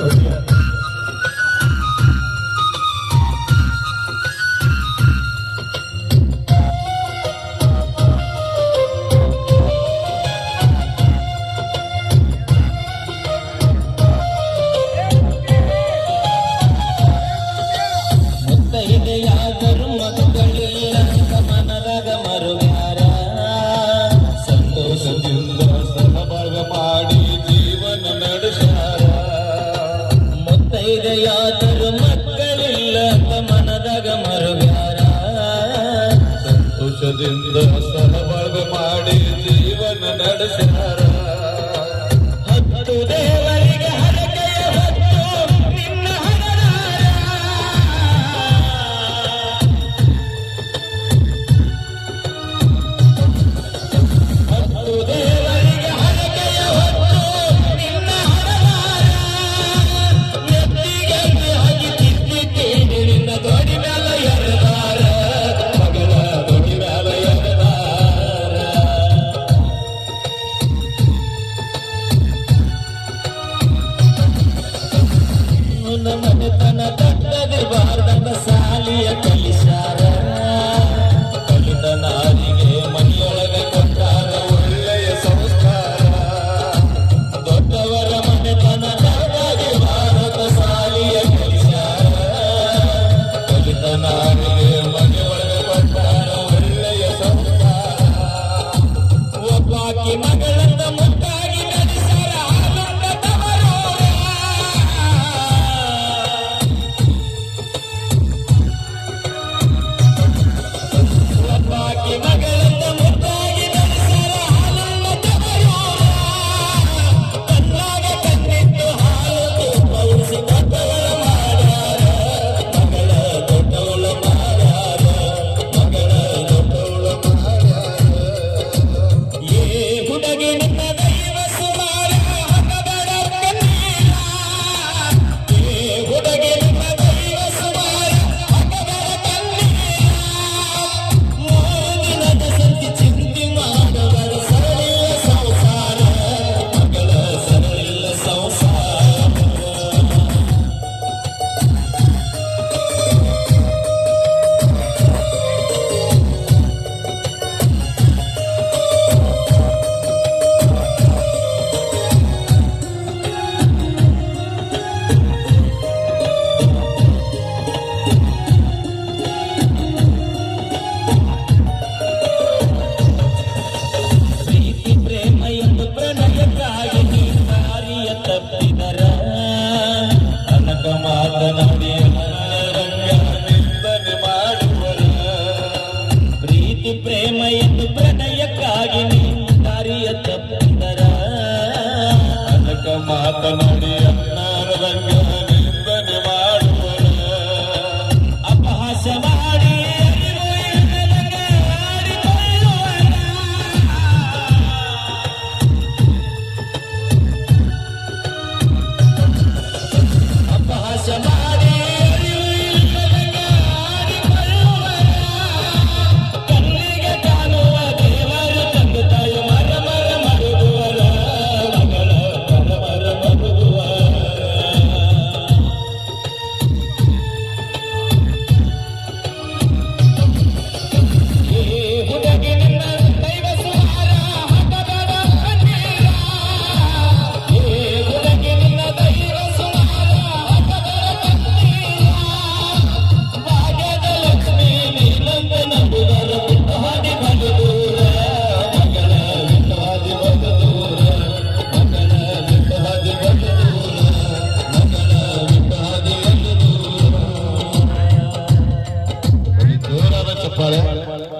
Okay. ಬೇರೆಯಾದರು ಮಕ್ಕಳಿಲ್ಲ ಮನದಾಗ ಮರುಗಾರ ಸಂತೋಷದಿಂದ ಸಹಬಾಳ್ವೆ ಮಾಡಿ ಜೀವನ ನಡೆಸ್ಯಾರ.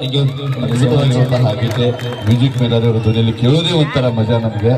ಹೀಗೆ ಒಂದು ಆಗಿದೆ ಹಾಗಿದೆ ಮ್ಯೂಸಿಕ್ ಮೇಲೆ ಅದರ ಧ್ವನಿಯಲ್ಲಿ ಕೇಳೋದೇ ಒಂಥರ ಮಜಾ ನಮಗೆ.